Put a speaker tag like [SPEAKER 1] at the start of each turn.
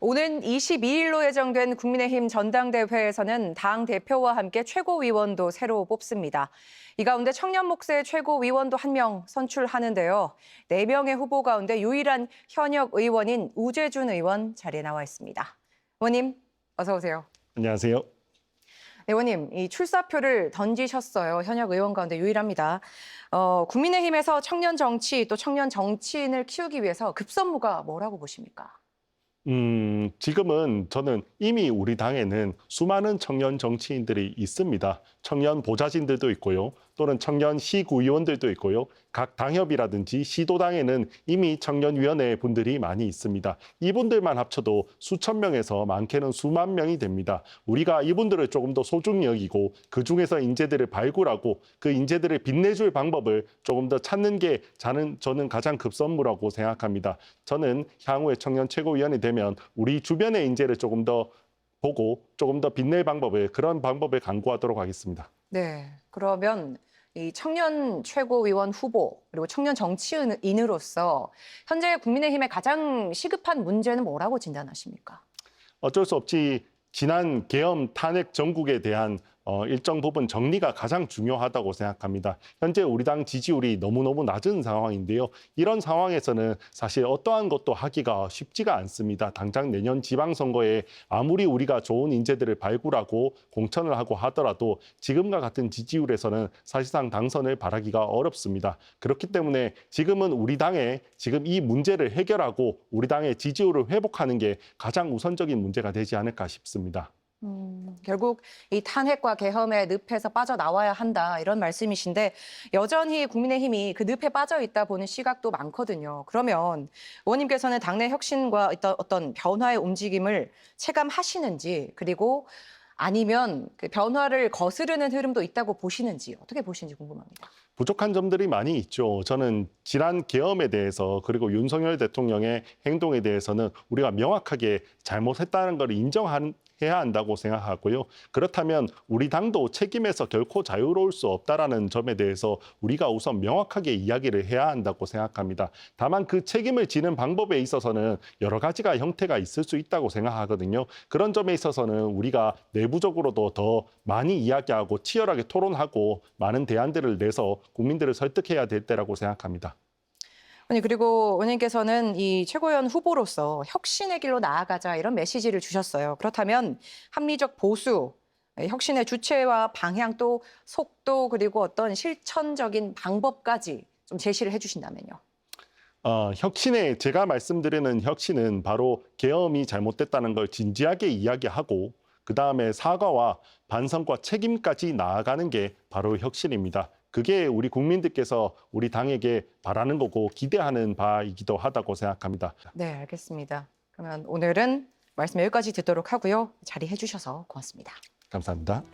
[SPEAKER 1] 오는 22일로 예정된 국민의힘 전당대회에서는 당 대표와 함께 최고위원도 새로 뽑습니다. 이 가운데 청년 몫의 최고위원도 한 명 선출하는데요. 네명의 후보 가운데 유일한 현역 의원인 우재준 의원 자리에 나와 있습니다. 의원님, 어서 오세요.
[SPEAKER 2] 안녕하세요.
[SPEAKER 1] 네, 의원님, 이 출사표를 던지셨어요. 현역 의원 가운데 유일합니다. 어, 국민의힘에서 청년 정치 또 청년 정치인을 키우기 위해서 급선무가 뭐라고 보십니까?
[SPEAKER 2] 음, 지금은 저는 이미 우리 당에는 수많은 청년 정치인들이 있습니다. 청년 보좌진들도 있고요. 또는 청년 시구의원들도 있고요. 각 당협이라든지 시도당에는 이미 청년위원회 분들이 많이 있습니다. 이분들만 합쳐도 수천 명에서 많게는 수만 명이 됩니다. 우리가 이분들을 조금 더 소중히 여기고 그 중에서 인재들을 발굴하고 그 인재들을 빛내줄 방법을 조금 더 찾는 게 저는, 저는 가장 급선무라고 생각합니다. 저는 향후에 청년 최고위원이 되면 우리 주변의 인재를 조금 더 보고 조금 더 빛낼 방법을 그런 방법을 강구하도록 하겠습니다.
[SPEAKER 1] 네, 그러면 이 청년 최고위원 후보 그리고 청년 정치인으로서 현재 국민의힘의 가장 시급한 문제는 뭐라고 진단하십니까?
[SPEAKER 2] 어쩔 수 없이 지난 계엄 탄핵 정국에 대한 어, 일정 부분 정리가 가장 중요하다고 생각합니다. 현재 우리 당 지지율이 너무너무 낮은 상황인데요. 이런 상황에서는 사실 어떠한 것도 하기가 쉽지가 않습니다. 당장 내년 지방선거에 아무리 우리가 좋은 인재들을 발굴하고 공천을 하고 하더라도 지금과 같은 지지율에서는 사실상 당선을 바라기가 어렵습니다. 그렇기 때문에 지금은 우리 당에 지금 이 문제를 해결하고 우리 당의 지지율을 회복하는 게 가장 우선적인 문제가 되지 않을까 싶습니다.
[SPEAKER 1] 음, 결국 이 탄핵과 계엄의 늪에서 빠져나와야 한다 이런 말씀이신데 여전히 국민의힘이 그 늪에 빠져 있다 보는 시각도 많거든요. 그러면 의원님께서는 당내 혁신과 어떤, 어떤 변화의 움직임을 체감하시는지 그리고 아니면 그 변화를 거스르는 흐름도 있다고 보시는지 어떻게 보시는지 궁금합니다.
[SPEAKER 2] 부족한 점들이 많이 있죠. 저는 지난 계엄에 대해서 그리고 윤석열 대통령의 행동에 대해서는 우리가 명확하게 잘못했다는 걸 인정한 해야 한다고 생각하고요. 그렇다면 우리 당도 책임에서 결코 자유로울 수 없다라는 점에 대해서 우리가 우선 명확하게 이야기를 해야 한다고 생각합니다. 다만 그 책임을 지는 방법에 있어서는 여러 가지가 형태가 있을 수 있다고 생각하거든요. 그런 점에 있어서는 우리가 내부적으로도 더 많이 이야기하고 치열하게 토론하고 많은 대안들을 내서 국민들을 설득해야 될 때라고 생각합니다.
[SPEAKER 1] 아니 그리고 의원님께서는 이 최고위원 후보로서 혁신의 길로 나아가자 이런 메시지를 주셨어요. 그렇다면 합리적 보수, 혁신의 주체와 방향 또 속도 그리고 어떤 실천적인 방법까지 좀 제시를 해주신다면요.
[SPEAKER 2] 어, 혁신의 제가 말씀드리는 혁신은 바로 계엄이 잘못됐다는 걸 진지하게 이야기하고 그 다음에 사과와 반성과 책임까지 나아가는 게 바로 혁신입니다. 그게 우리 국민들께서 우리 당에게 바라는 거고 기대하는 바이기도 하다고 생각합니다.
[SPEAKER 1] 네, 알겠습니다. 그러면 오늘은 말씀 여기까지 듣도록 하고요. 자리해 주셔서 고맙습니다.
[SPEAKER 2] 감사합니다.